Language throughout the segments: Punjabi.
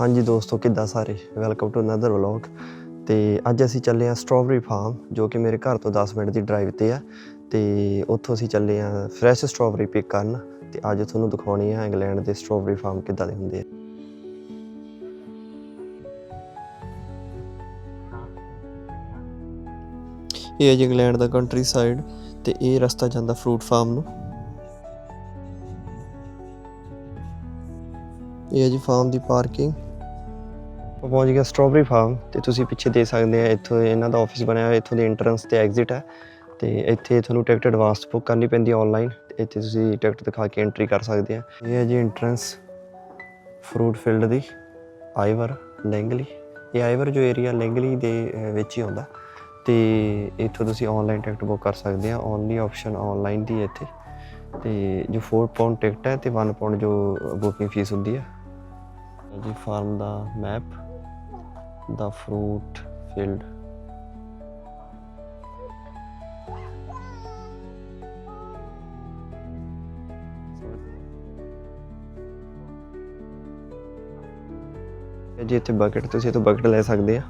ਹਾਂਜੀ ਦੋਸਤੋ, ਕਿੱਦਾਂ ਸਾਰੇ? ਵੈਲਕਮ ਟੂ ਅਨਦਰ ਵਲੌਗ ਤੇ ਅੱਜ ਅਸੀਂ ਚੱਲੇ ਆ ਸਟ੍ਰਾਬੇਰੀ ਫਾਰਮ ਜੋ ਕਿ ਮੇਰੇ ਘਰ ਤੋਂ 10 ਮਿੰਟ ਦੀ ਡਰਾਈਵ ਤੇ ਆ। ਤੇ ਉੱਥੋਂ ਅਸੀਂ ਚੱਲੇ ਆ ਫਰੈਸ਼ ਸਟ੍ਰਾਬੇਰੀ ਪਿਕ ਕਰਨ। ਤੇ ਅੱਜ ਤੁਹਾਨੂੰ ਦਿਖਾਉਣੀ ਆ ਇੰਗਲੈਂਡ ਦੇ ਸਟ੍ਰਾਬੇਰੀ ਫਾਰਮ ਕਿੱਦਾਂ ਦੇ ਹੁੰਦੇ ਆ। ਇਹ ਹੈ ਜੀ ਇੰਗਲੈਂਡ ਦਾ ਕੰਟਰੀ ਸਾਈਡ ਤੇ ਇਹ ਰਸਤਾ ਜਾਂਦਾ ਫਰੂਟ ਫਾਰਮ ਨੂੰ। ਇਹ ਹੈ ਜੀ ਫਾਰਮ ਦੀ ਪਾਰਕਿੰਗ ਆਪਾਂ ਪਹੁੰਚ ਗਿਆ ਸਟ੍ਰਾਬੇਰੀ ਫਾਰਮ ਤੇ ਤੁਸੀਂ ਪਿੱਛੇ ਦੇ ਸਕਦੇ ਆ, ਇੱਥੋਂ ਇਹਨਾਂ ਦਾ ਆਫਿਸ ਬਣਿਆ ਹੋਇਆ, ਇੱਥੋਂ ਦੀ ਐਂਟਰੈਂਸ ਤੇ ਐਗਜ਼ਿਟ ਹੈ ਤੇ ਇੱਥੇ ਤੁਹਾਨੂੰ ਟਿਕਟ ਐਡਵਾਂਸ ਬੁੱਕ ਕਰਨੀ ਪੈਂਦੀ ਹੈ ਆਨਲਾਈਨ ਇੱਥੇ ਤੁਸੀਂ ਟਿਕਟ ਦਿਖਾ ਕੇ ਐਂਟਰੀ ਕਰ ਸਕਦੇ ਆ। ਇਹ ਹੈ ਜੀ ਐਂਟਰੈਂਸ ਫਰੂਟ ਫੀਲਡ ਦੀ ਆਈਵਰ ਲੈਂਗਲੀ। ਇਹ ਆਈਵਰ ਜੋ ਏਰੀਆ ਲੈਂਗਲੀ ਦੇ ਵਿੱਚ ਹੀ ਆਉਂਦਾ ਤੇ ਇੱਥੋਂ ਤੁਸੀਂ ਆਨਲਾਈਨ ਟਿਕਟ ਬੁੱਕ ਕਰ ਸਕਦੇ ਆ ਓਨਲੀ ਆਪਸ਼ਨ ਆਨਲਾਈਨ ਦੀ ਇੱਥੇ। ਤੇ ਜੋ 4 ਪਾਉਂਡ ਟਿਕਟ ਹੈ ਤੇ 1 ਪਾਉਂਡ ਜੋ ਬੁਕਿੰਗ ਫੀਸ ਹੁੰਦੀ ਹੈ। ਜੀ ਫਾਰਮ ਦਾ ਮੈਪ ਦਾ ਫਰੂਟ ਫੀਲਡ ਇਹ ਇੱਥੇ ਬਕਟ ਤੁਸੀਂ ਤੋਂ ਬਕਟ ਲੈ ਸਕਦੇ ਆ।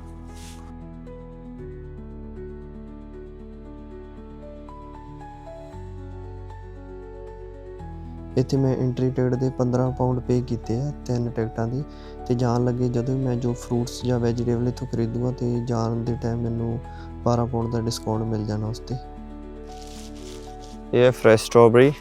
ਇੱਥੇ ਮੈਂ ਐਂਟਰੀ ਟਿਕਟ ਦੇ 15 ਪਾਉਂਡ ਪੇ ਕੀਤੇ ਆ, ਤਿੰਨ ਟਿਕਟਾਂ ਦੀ। ਤੇ ਜਾਣ ਲੱਗੇ ਜਦੋਂ ਵੀ ਮੈਂ ਜੋ ਫਰੂਟਸ ਜਾਂ ਵੈਜੀਟੇਬਲ ਇੱਥੋਂ ਖਰੀਦੂਗਾ ਤੇ ਜਾਣ ਦੇ ਟਾਈਮ ਮੈਨੂੰ 12 ਪਾਉਂਡ ਦਾ ਡਿਸਕਾਊਂਟ ਮਿਲ ਜਾਣਾ ਉਸ ਤੇ। ਇਹ ਹੈ ਫਰੈਸ਼ ਸਟ੍ਰਾਬੇਰੀ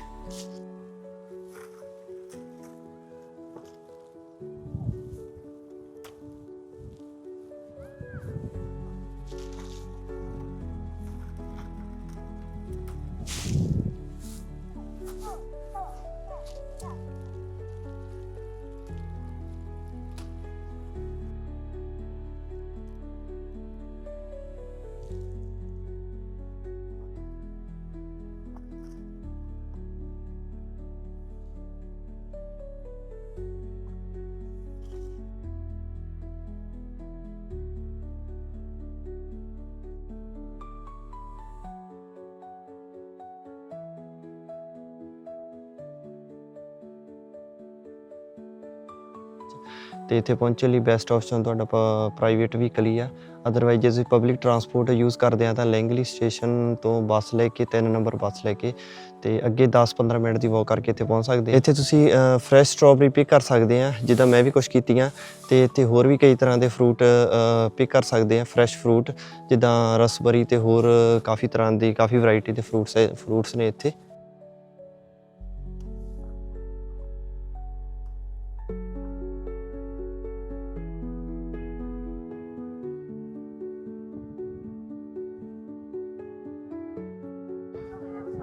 ਤੇ ਇੱਥੇ ਪਹੁੰਚਣ ਲਈ ਬੈਸਟ ਆਪਸ਼ਨ ਤੁਹਾਡਾ ਪ੍ਰਾਈਵੇਟ ਵਹੀਕਲ ਹੀ ਆ। ਅਦਰਵਾਈਜ਼ ਜੇ ਤੁਸੀਂ ਪਬਲਿਕ ਟਰਾਂਸਪੋਰਟ ਯੂਜ਼ ਕਰਦੇ ਆ ਤਾਂ ਲੈਂਗਲੀ ਸਟੇਸ਼ਨ ਤੋਂ ਬੱਸ ਲੈ ਕੇ 3 ਨੰਬਰ ਬੱਸ ਲੈ ਕੇ ਤੇ ਅੱਗੇ 10-15 ਮਿੰਟ ਦੀ ਵਾਕ ਕਰਕੇ ਇੱਥੇ ਪਹੁੰਚ ਸਕਦੇ ਇੱਥੇ ਤੁਸੀਂ ਫਰੈਸ਼ ਸਟ੍ਰਾਬੇਰੀ ਪਿਕ ਕਰ ਸਕਦੇ ਆ, ਜਿੱਦਾਂ ਮੈਂ ਵੀ ਕੁਝ ਕੀਤੀਆਂ ਤੇ ਇੱਥੇ ਹੋਰ ਵੀ ਕਈ ਤਰ੍ਹਾਂ ਦੇ ਫਰੂਟ ਪਿਕ ਕਰ ਸਕਦੇ ਆ ਫਰੈਸ਼ ਫਰੂਟ ਜਿੱਦਾਂ ਰਸਬਰੀ ਤੇ ਹੋਰ ਕਾਫੀ ਤਰ੍ਹਾਂ ਦੀ, ਕਾਫੀ ਵੈਰਾਈਟੀ ਦੇ ਫਰੂਟਸ ਫਰੂਟਸ ਨੇ ਇੱਥੇ।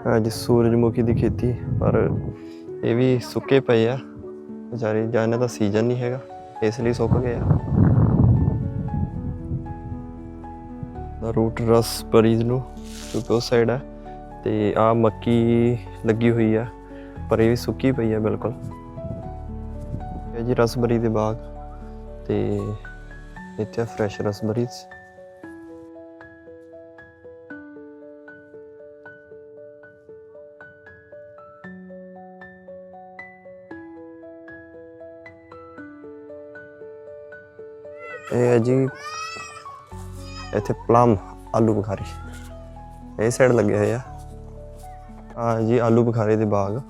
ਅੱਜ ਸੂਰਜਮੁਖੀ ਦੀ ਖੇਤੀ, ਪਰ ਇਹ ਵੀ ਸੁੱਕੇ ਪਏ ਆ। ਵਿਚਾਰੇ, ਜਾਂ ਇਹਨਾਂ ਦਾ ਸੀਜ਼ਨ ਨਹੀਂ ਹੈਗਾ, ਇਸ ਲਈ ਸੁੱਕ ਗਏ ਆ। ਦਾ ਰੂਟ ਰਸਬਰੀਜ਼ ਨੂੰ ਕਿਉਂਕਿ ਉਸ ਸਾਈਡ ਆ, ਤੇ ਆ ਮੱਕੀ ਲੱਗੀ ਹੋਈ ਆ, ਪਰ ਇਹ ਵੀ ਸੁੱਕੀ ਪਈ ਆ ਬਿਲਕੁਲ। ਇਹ ਜੀ ਰਸਬਰੀ ਦੇ ਬਾਗ, ਤੇ ਇੱਥੇ ਫਰੈਸ਼ ਰਸਬਰੀਜ਼ ਇਹ ਹੈ ਜੀ ਇੱਥੇ ਪਲਮ ਆਲੂ ਬੁਖਾਰੀ। ਇਹ ਸਾਈਡ ਲੱਗੇ ਹੋਏ ਆ। ਆ ਜੀ ਆਲੂ ਬੁਖਾਰੇ ਦੇ ਬਾਗ।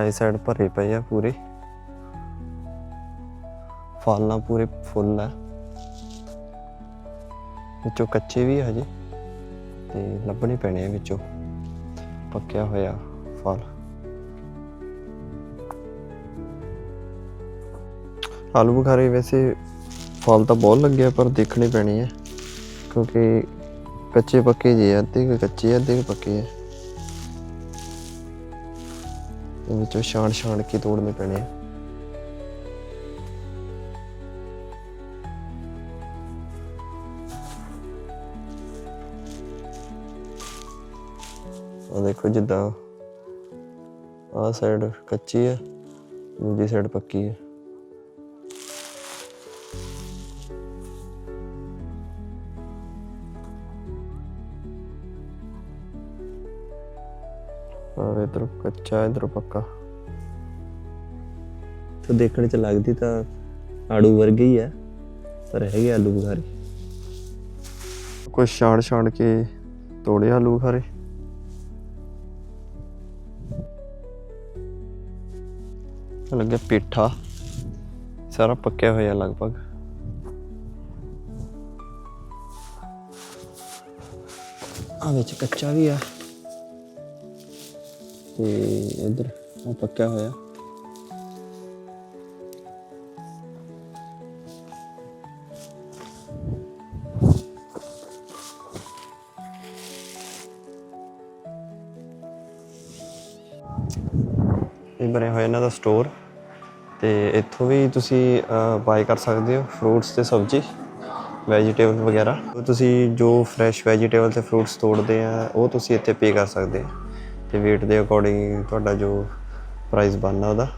ਇਹ ਸਾਈਡ ਭਰੇ ਪਏ ਆ ਪੂਰੇ। ਫਲ ਨਾਲ ਪੂਰੇ ਫੁੱਲ ਆ। ਵਿੱਚੋਂ ਕੱਚੇ ਵੀ ਆ ਹਜੇ। ਤੇ ਲੱਭਣੇ ਪੈਣੇ ਆ ਵਿੱਚੋਂ। ਪੱਕਿਆ ਹੋਇਆ ਫਲ। ਆਲੂ ਬੁਖਾਰੇ ਵੈਸੇ ਫਲ ਤਾਂ ਬਹੁਤ ਲੱਗਿਆ ਪਰ ਦੇਖਣੇ ਪੈਣੇ ਆ। ਕਿਉਂਕਿ ਕੱਚੇ ਪੱਕੇ ਜੇ ਆ, ਅੱਧੇ ਕੁ ਕੱਚੇ ਆ, ਅੱਧੇ ਕੁ ਪੱਕੇ ਆ। ਇਹ ਵਿੱਚੋਂ ਛਾਣ ਛਾਣ ਕੇ ਤੋੜਨੇ ਪੈਣੇ ਆ। ਆ ਦੇਖੋ ਜਿੱਦਾਂ ਆਹ ਸਾਈਡ ਕੱਚੀ ਹੈ ਦੂਜੀ ਸਾਈਡ ਪੱਕੀ ਹੈ ਔਰ ਇਧਰ ਕੱਚਾ ਇਧਰ ਪੱਕਾ। ਤੇ ਦੇਖਣ ਚ ਲੱਗਦੀ ਤਾਂ ਆੜੂ ਵਰਗੇ ਹੀ ਆ ਪਰ ਹੈਗੇ ਆਲੂ ਬੁਖਾਰੇ। ਕੁਝ ਛਾੜ ਛਾੜ ਕੇ ਤੋੜੇ ਆਲੂ ਬੁਖਾਰੇ? ਲੱਗਿਆ ਪੇਠਾ। ਸਾਰਾ ਪੱਕਿਆ ਹੋਇਆ ਲਗਭਗ। ਆ ਵਿੱਚ ਕੱਚਾ ਵੀ ਆ। ਤੇ ਇਧਰ ਉਹ ਪੱਕਿਆ ਹੋਇਆ। ਇਹ ਬਣਿਆ ਹੋਇਆ ਇਹਨਾਂ ਦਾ ਸਟੋਰ ਤੇ ਇੱਥੋਂ ਵੀ ਤੁਸੀਂ ਬਾਈ ਕਰ ਸਕਦੇ ਹੋ ਫਰੂਟਸ ਤੇ ਸਬਜ਼ੀ ਵੈਜੀਟੇਬਲ ਵਗੈਰਾ। ਤੁਸੀਂ ਜੋ ਫਰੈਸ਼ ਵੈਜੀਟੇਬਲ ਤੇ ਫਰੂਟਸ ਤੋੜਦੇ ਆ, ਉਹ ਤੁਸੀਂ ਇੱਥੇ ਪੇ ਕਰ ਸਕਦੇ ਆ ਤੇ weight ਦੇ ਅਕੋਰਡਿੰਗ ਤੁਹਾਡਾ ਜੋ ਪ੍ਰਾਈਸ ਬਣਨਾ ਉਹਦਾ।